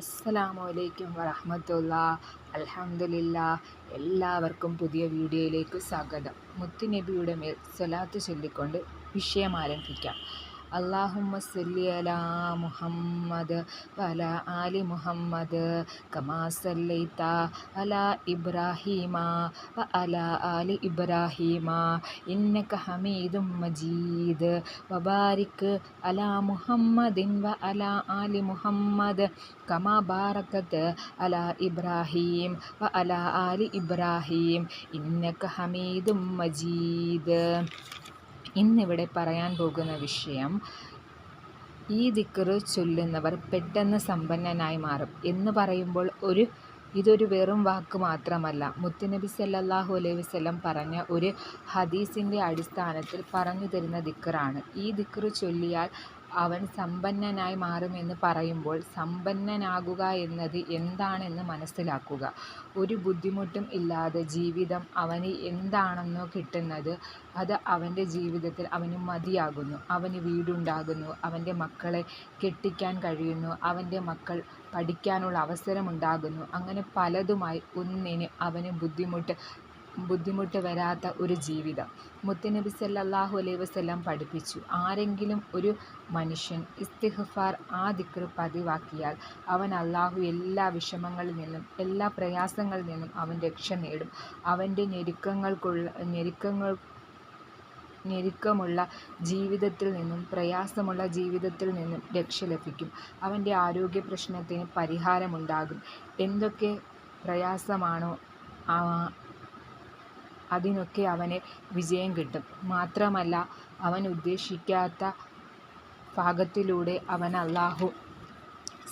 അസ്സലാമു അലൈക്കും വറഹമത്തുള്ള. അൽഹംദുലില്ല. എല്ലാവർക്കും പുതിയ വീഡിയോയിലേക്ക് സ്വാഗതം. മുത്തുനബിയുടെ മേൽ സ്വലാത്ത് ചൊല്ലിക്കൊണ്ട് വിഷയം ആരംഭിക്കാം. അള്ളാഹുമ്മ സല്ലി അലാ മുഹമ്മദ് വല ആലി മുഹമ്മദ് കമാ സല്ലൈത അല ഇബ്രാഹീമ വ അല ആലി ഇബ്രാഹീമ ഇന്നക ഹമീദും മജീദ് വബാരിക്ക് അല മുഹമ്മദിൻ വ അല ആലി മുഹമ്മദ് കമാ ബാറക്കത്ത് അല ഇബ്രാഹീം വ അല ആലി ഇബ്രാഹീം ഇന്നക ഹമീദും മജീദ് ഇന്നിവിടെ പറയാൻ പോകുന്ന വിഷയം ഈ ദിക്കറ് ചൊല്ലുന്നവർ പെട്ടെന്ന് സമ്പന്നനായി മാറും എന്ന് പറയുമ്പോൾ ഒരു ഇതൊരു വെറും വാക്ക് മാത്രമല്ല. മുത്തുനബി സല്ലാഹു അലൈഹി വസ്ലം പറഞ്ഞ ഒരു ഹദീസിന്റെ അടിസ്ഥാനത്തിൽ പറഞ്ഞു തരുന്ന ദിക്കറാണ്. ഈ ദിക്കറ് ചൊല്ലിയാൽ അവൻ സമ്പന്നനായി മാറുമെന്ന് പറയുമ്പോൾ സമ്പന്നനാകുക എന്നത് എന്താണെന്ന് മനസ്സിലാക്കുക. ഒരു ബുദ്ധിമുട്ടും ഇല്ലാതെ ജീവിതം അവന് എന്താണെന്നോ കിട്ടുന്നത് അത് അവന്റെ ജീവിതത്തിൽ അവന് മതിയാകുന്നു. അവന് വീടുണ്ടാകുന്നു. അവന്റെ മക്കളെ കെട്ടിക്കാൻ കഴിയുന്നു. അവന്റെ മക്കൾ പഠിക്കാനുള്ള അവസരമുണ്ടാകുന്നു. അങ്ങനെ പലതുമായി ഒന്നിന് അവന് ബുദ്ധിമുട്ട് ബുദ്ധിമുട്ട് വരാത്ത ഒരു ജീവിതം. മുത്തുനബി സല്ലാഹു അലൈഹി വസല്ലം പഠിപ്പിച്ചു. ആരെങ്കിലും ഒരു മനുഷ്യൻ ഇസ്തിഗ്ഫാർ ആ ദിക്ർ പതിവാക്കിയാൽ അവൻ അള്ളാഹു എല്ലാ വിഷമങ്ങളിൽ നിന്നും എല്ലാ പ്രയാസങ്ങളിൽ നിന്നും അവൻ രക്ഷ നേടും. അവന്റെ ഞെരുക്കങ്ങൾക്കുള്ള ഞെരുക്കങ്ങൾ ഞെരുക്കമുള്ള ജീവിതത്തിൽ നിന്നും പ്രയാസമുള്ള ജീവിതത്തിൽ നിന്നും രക്ഷ ലഭിക്കും. അവന്റെ ആരോഗ്യ പ്രശ്നത്തിന് പരിഹാരമുണ്ടാകും. എന്തൊക്കെ പ്രയാസമാണോ അതിനൊക്കെ അവന് വിജയം കിട്ടും. മാത്രമല്ല അവൻ ഉദ്ദേശിക്കാത്ത ഭാഗത്തിലൂടെ അവൻ അള്ളാഹു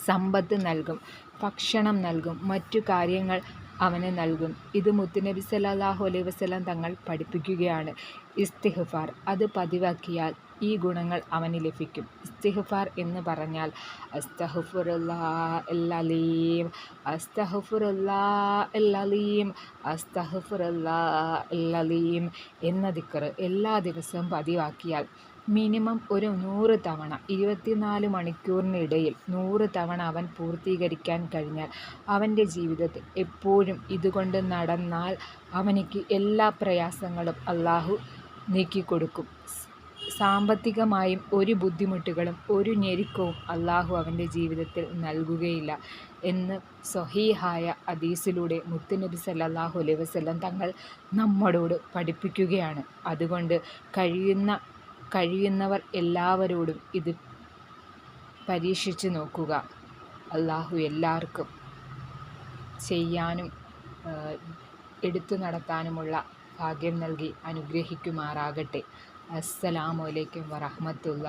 സമ്പത്ത് നൽകും ഭക്ഷണം നൽകും മറ്റു കാര്യങ്ങൾ അവന് നൽകും. ഇത് മുത്തുനബി സല്ലാഹു അലൈഹി വസല്ലം തങ്ങൾ പഠിപ്പിക്കുകയാണ്. ഇസ്തിഗ്ഫാർ അത് പതിവാക്കിയാൽ ഈ ഗുണങ്ങൾ അവന് ലഭിക്കും. ഇസ്തിഗ്ഫാർ എന്ന് പറഞ്ഞാൽ എന്ന ദിക്കറ് എല്ലാ ദിവസവും പതിവാക്കിയാൽ മിനിമം ഒരു നൂറ് തവണ ഇരുപത്തിനാല് മണിക്കൂറിനിടയിൽ നൂറ് തവണ അവൻ പൂർത്തീകരിക്കാൻ കഴിഞ്ഞാൽ അവന്റെ ജീവിതത്തിൽ എപ്പോഴും ഇതുകൊണ്ട് നടന്നാൽ അവനിക്ക് എല്ലാ പ്രയാസങ്ങളും അള്ളാഹു നീക്കിക്കൊടുക്കും. സാമ്പത്തികമായും ഒരു ബുദ്ധിമുട്ടുകളും ഒരു ഞെരുക്കവും അള്ളാഹു അവന്റെ ജീവിതത്തിൽ നൽകുകയില്ല എന്ന് സ്വഹീഹായ അദീസിലൂടെ മുത്തുനബി സല്ലാഹു അലൈഹി വസല്ലം തങ്ങൾ നമ്മളോട് പഠിപ്പിക്കുകയാണ്. അതുകൊണ്ട് കഴിയുന്ന കഴിയുന്നവർ എല്ലാവരോടും ഇത് പരീക്ഷിച്ച് നോക്കുക. അള്ളാഹു എല്ലാവർക്കും ചെയ്യാനും എടുത്തു നടത്താനുമുള്ള ഭാഗ്യം നൽകി അനുഗ്രഹിക്കുമാറാകട്ടെ. അസ്സലാമു അലൈക്കും വറഹമത്തുള്ള